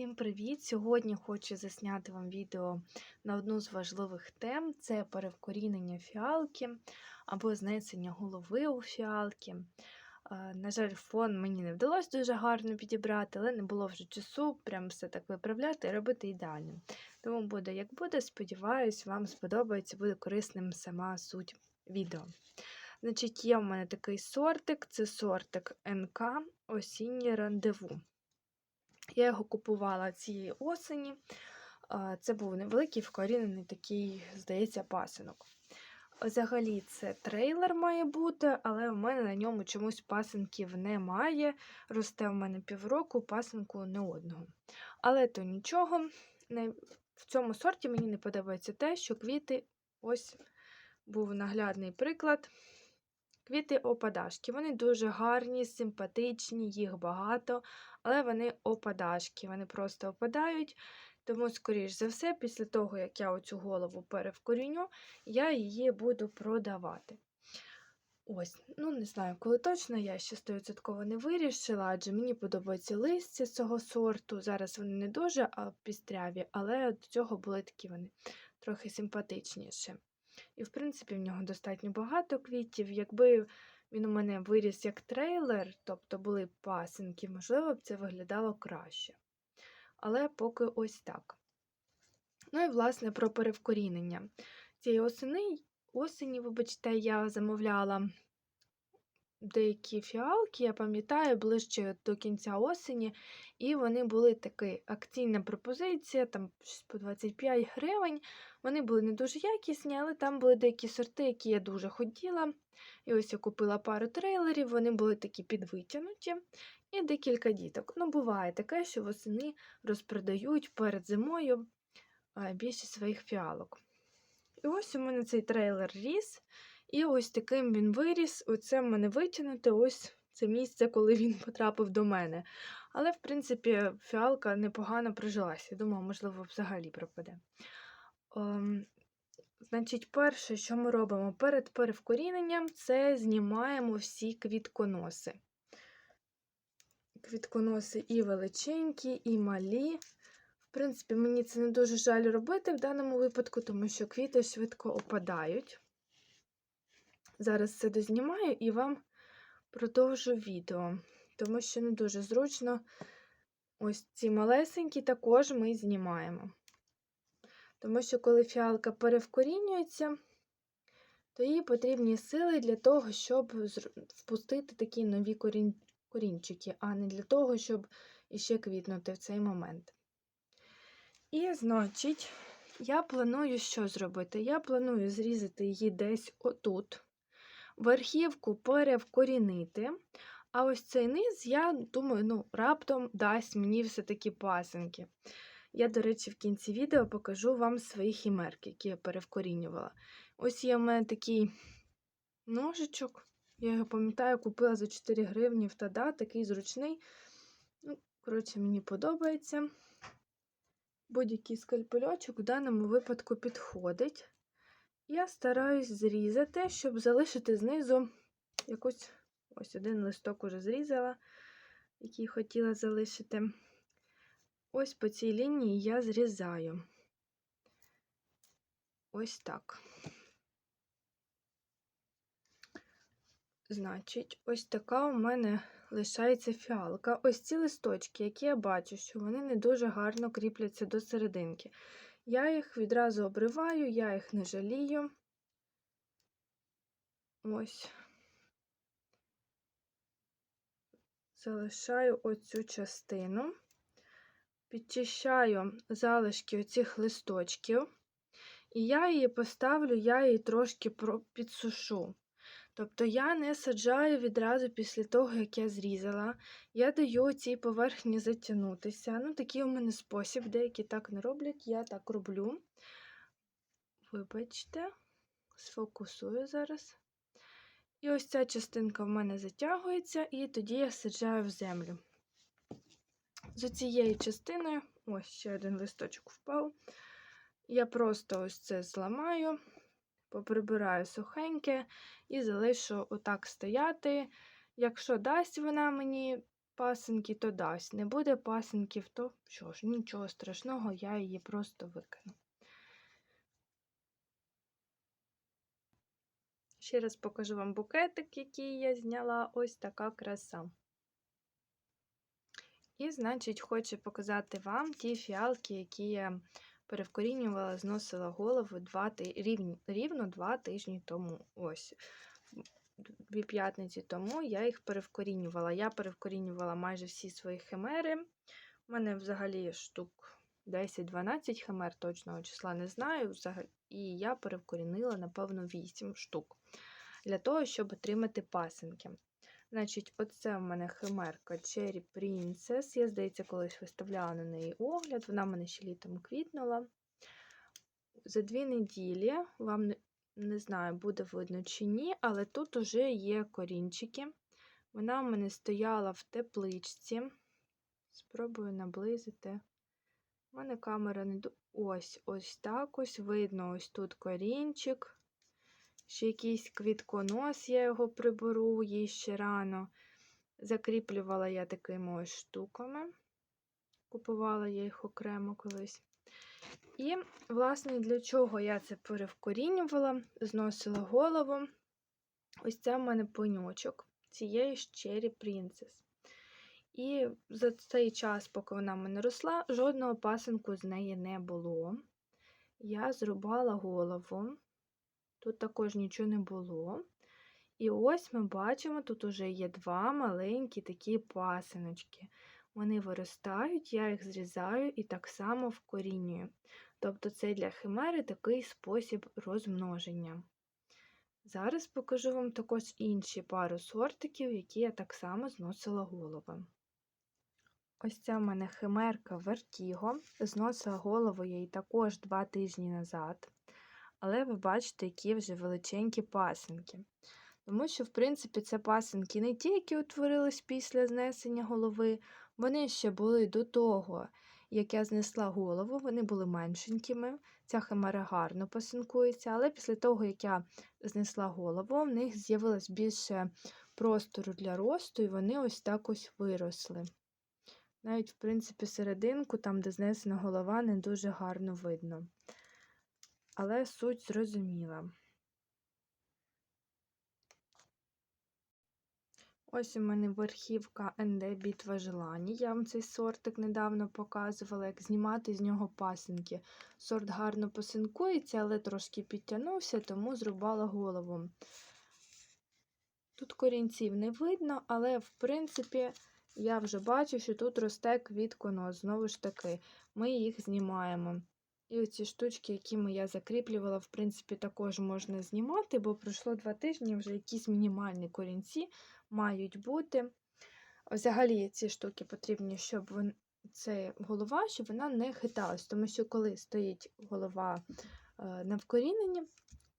Всім привіт! Сьогодні хочу засняти вам відео на одну з важливих тем: це перевкорінення фіалки або знесення голови у фіалки. На жаль, фон мені не вдалося дуже гарно підібрати, але не було вже часу прям все так виправляти і робити ідеальним. Тому буде як буде. Сподіваюсь, вам сподобається, буде корисним сама суть відео. Значить, є в мене такий сортик, це сортик НК Осіннє рандеву. Я його купувала цієї осені. Це був невеликий вкорінений такий, здається, пасинок. Взагалі, це трейлер має бути, але в мене на ньому чомусь пасинків немає. Росте в мене півроку, пасинку не одного. Але то нічого. В цьому сорті мені не подобається те, що квіти, ось був наглядний приклад. Квіти опадашки. Вони дуже гарні, симпатичні, їх багато, але вони опадашки, вони просто опадають. Тому, скоріш за все, після того, як я оцю голову перевкоріню, я її буду продавати. Ось, ну не знаю, коли точно я ще 100% не вирішила, адже мені подобаються листя цього сорту. Зараз вони не дуже пістряві, але до цього були такі вони трохи симпатичніші. І, в принципі, в нього достатньо багато квітів. Якби він у мене виріс як трейлер, тобто були пасинки, можливо, б це виглядало краще. Але поки ось так. Ну і, власне, про перевкорінення. Цієї осені, осені, вибачте, я замовляла деякі фіалки, я пам'ятаю, ближче до кінця осені, і вони були такі акційна пропозиція, там по 25 гривень. Вони були не дуже якісні, але там були деякі сорти, які я дуже хотіла. І ось я купила пару трейлерів, вони були такі підвитягнуті, і декілька діток. Ну, буває таке, що восени розпродають перед зимою а, більшість своїх фіалок. І ось у мене цей трейлер ріс, і ось таким він виріс. Оце в мене витягнуте, ось це місце, коли він потрапив до мене. Але, в принципі, фіалка непогано прижилася. Думаю, можливо, взагалі пропаде. Ем, Значить, перше, що ми робимо перед перевкоріненням, це знімаємо всі квітконоси. Квітконоси і величенькі, і малі. В принципі, мені це не дуже жаль робити в даному випадку, тому що квіти швидко опадають. Зараз це дознімаю і вам продовжу відео, тому що не дуже зручно. Ось ці малесенькі також ми знімаємо. Тому що, коли фіалка перевкорінюється, то їй потрібні сили для того, щоб впустити такі нові корінчики, а не для того, щоб іще квітнути в цей момент. І, значить, я планую що зробити? Я планую зрізати її десь отут, верхівку перевкорінити, а ось цей низ, я думаю, ну, раптом дасть мені все-таки пасинки. Я, до речі, в кінці відео покажу вам свої хімерки, які я перевкорінювала. Ось є в мене такий ножичок. Я його пам'ятаю, купила за 4 гривні в Тада, такий зручний. Ну, коротше, мені подобається. Будь-який скальпельочок в даному випадку підходить. Я стараюсь зрізати, щоб залишити знизу якусь ось один листок уже зрізала, який хотіла залишити. Ось по цій лінії я зрізаю. Ось так. Значить, ось така у мене лишається фіалка. Ось ці листочки, які я бачу, що вони не дуже гарно кріпляться до серединки. Я їх відразу обриваю, я їх не жалію. Ось. Залишаю оцю частину підчищаю залишки оцих листочків, і я її поставлю, я її трошки підсушу. Тобто я не саджаю відразу після того, як я зрізала. Я даю цій поверхні затягнутися. Ну, такий у мене спосіб, деякі так не роблять, я так роблю. Вибачте, сфокусую зараз. І ось ця частинка в мене затягується, і тоді я саджаю в землю. З цією частиною, ось ще один листочок впав. Я просто ось це зламаю, поприбираю сухеньке і залишу отак стояти. Якщо дасть вона мені пасинки, то дасть. Не буде пасинків, то що ж, нічого страшного, я її просто викину. Ще раз покажу вам букетик, який я зняла. Ось така краса. І, значить, хочу показати вам ті фіалки, які я перевкорінювала, зносила голову два, рівні- рівно два тижні тому. Ось. Дві п'ятниці тому я їх перевкорінювала. Я перевкорінювала майже всі свої химери. У мене взагалі штук 10-12 химер, точного числа не знаю. І я перевкорінила, напевно, 8 штук для того, щоб отримати пасинки. Значить, оце в мене химерка Cherry Princess. Я, здається, колись виставляла на неї огляд. Вона в мене ще літом квітнула. За дві неділі, вам не, знаю, буде видно чи ні, але тут уже є корінчики. Вона в мене стояла в тепличці. Спробую наблизити. У мене камера не ось ось так ось видно. Ось тут корінчик. Ще якийсь квітконос, я його приберу, їй ще рано. Закріплювала я такими ось штуками. Купувала я їх окремо колись. І, власне, для чого я це перевкорінювала, зносила голову. Ось це в мене пеньочок цієї ж Princess. І за цей час, поки вона в мене росла, жодного пасинку з неї не було. Я зрубала голову. Тут також нічого не було. І ось ми бачимо, тут уже є два маленькі такі пасиночки. Вони виростають, я їх зрізаю і так само вкорінюю. Тобто це для химери такий спосіб розмноження. Зараз покажу вам також інші пару сортиків, які я так само зносила голови. Ось ця в мене химерка Vertigo. Зносила голову я її також два тижні назад. Але ви бачите, які вже величенькі пасинки. Тому що, в принципі, це пасинки не ті, які утворились після знесення голови, вони ще були до того, як я знесла голову, вони були меншенькими. Ця химера гарно пасинкується, але після того, як я знесла голову, в них з'явилось більше простору для росту, і вони ось так ось виросли. Навіть, в принципі, серединку, там, де знесена голова, не дуже гарно видно. Але суть зрозуміла. Ось у мене верхівка НД Бітва желані. Я вам цей сортик недавно показувала, як знімати з нього пасинки. Сорт гарно пасинкується, але трошки підтягнувся, тому зрубала голову. Тут корінців не видно, але, в принципі, я вже бачу, що тут росте квітконос. Знову ж таки, ми їх знімаємо. І оці штучки, якими я закріплювала, в принципі, також можна знімати, бо пройшло два тижні, вже якісь мінімальні корінці мають бути. Взагалі, ці штуки потрібні, щоб це голова, щоб вона не хиталась, тому що коли стоїть голова е, на вкоріненні,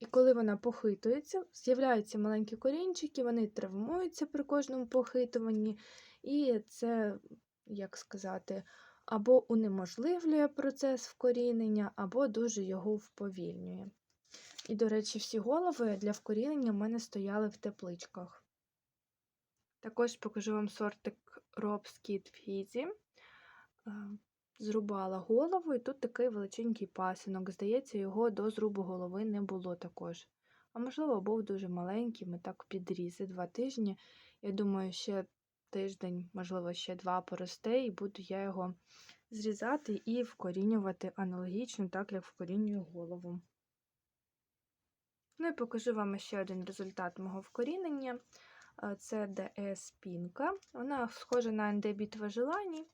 і коли вона похитується, з'являються маленькі корінчики, вони травмуються при кожному похитуванні, і це, як сказати, або унеможливлює процес вкорінення, або дуже його вповільнює. І, до речі, всі голови для вкорінення в мене стояли в тепличках. Також покажу вам сортик Rob's Kid Fizzy. Зрубала голову, і тут такий величенький пасинок. Здається, його до зрубу голови не було також. А можливо, був дуже маленький, ми так підрізи два тижні. Я думаю, ще тиждень, можливо, ще два поросте, і буду я його зрізати і вкорінювати аналогічно, так як вкорінюю голову. Ну і покажу вам ще один результат мого вкорінення. Це ДС Пінка. Вона схожа на ендебітва желані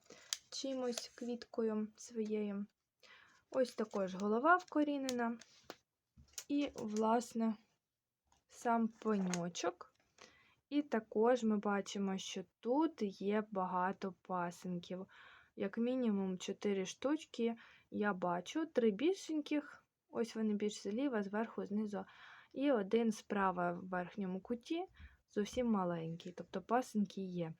чимось квіткою своєю. Ось також голова вкорінена. І, власне, сам пеньочок. І також ми бачимо, що тут є багато пасинків. Як мінімум 4 штучки я бачу, три більшеньких, ось вони більш зліва, зверху, знизу, і один справа в верхньому куті, зовсім маленький, тобто пасинки є.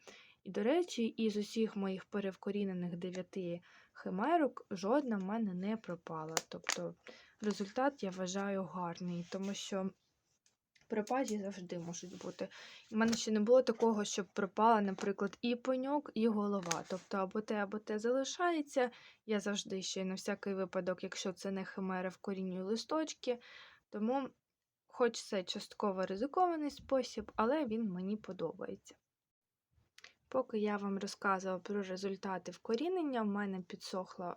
І, до речі, із усіх моїх перевкорінених 9 химерок жодна в мене не пропала. Тобто результат я вважаю гарний, тому що Пропажі завжди можуть бути. У мене ще не було такого, щоб пропала, наприклад, і пеньок, і голова. Тобто або те, або те залишається. Я завжди ще на всякий випадок, якщо це не химера, вкорінюю листочки. Тому, хоч це частково ризикований спосіб, але він мені подобається. Поки я вам розказувала про результати вкорінення, в мене підсохла,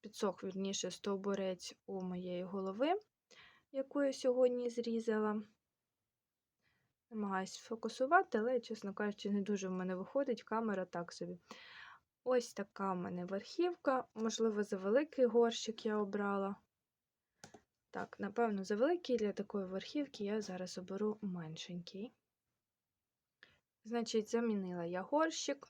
підсох, вірніше, стовбурець у моєї голови, яку я сьогодні зрізала. Намагаюсь фокусувати, але, чесно кажучи, не дуже в мене виходить камера так собі. Ось така в мене верхівка. Можливо, за великий горщик я обрала. Так, напевно, за великий для такої верхівки я зараз оберу меншенький. Значить, замінила я горщик,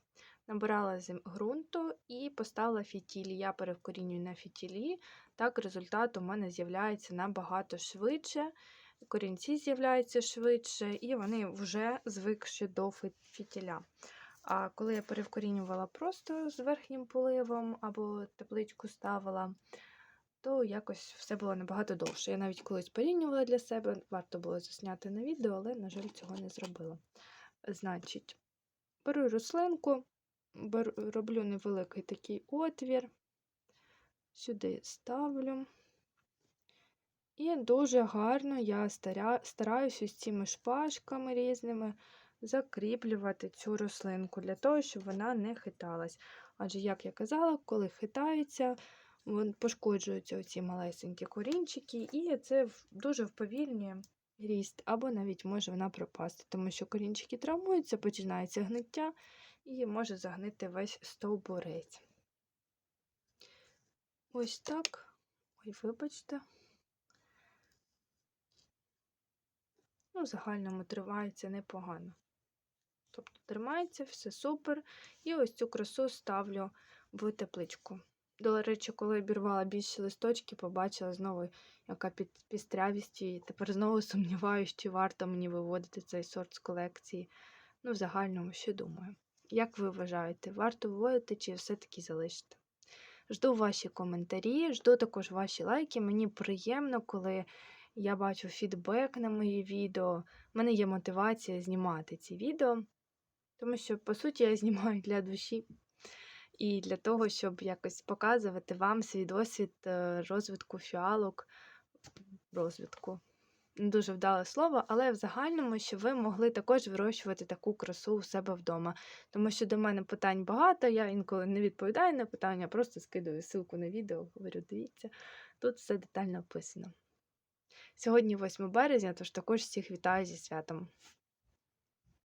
набирала ґрунту і поставила фітілі. Я перевкорінюю на фітілі. Так, результат у мене з'являється набагато швидше. Корінці з'являються швидше, і вони вже звикші до фітіля. А коли я перевкорінювала просто з верхнім поливом або тепличку ставила, то якось все було набагато довше. Я навіть колись порівнювала для себе, варто було засняти на відео, але, на жаль, цього не зробила. Значить, беру рослинку, роблю невеликий такий отвір, сюди ставлю. І дуже гарно я стараюся з цими шпажками різними закріплювати цю рослинку для того, щоб вона не хиталась. Адже, як я казала, коли хитається, пошкоджуються оці малесенькі корінчики, і це дуже вповільнює ріст, або навіть може вона пропасти, тому що корінчики травмуються, починається гниття і може загнити весь стовбурець. Ось так. Ой, вибачте. Ну, в загальному тривається непогано. Тобто тримається, все супер. І ось цю красу ставлю в тепличку. До речі, коли обірвала більше листочки, побачила знову, яка пістрявість, і тепер знову сумніваюся, чи варто мені виводити цей сорт з колекції. Ну, в загальному, що думаю. Як ви вважаєте, варто виводити чи все-таки залишити? Жду ваші коментарі, жду також ваші лайки. Мені приємно, коли я бачу фідбек на мої відео. У мене є мотивація знімати ці відео, тому що, по суті, я знімаю для душі і для того, щоб якось показувати вам свій досвід е, розвитку фіалок, розвитку. Не дуже вдале слово, але в загальному, щоб ви могли також вирощувати таку красу у себе вдома. Тому що до мене питань багато, я інколи не відповідаю на питання, просто скидаю ссылку на відео, говорю, дивіться, тут все детально описано. Сьогодні 8 березня, тож також всіх вітаю зі святом.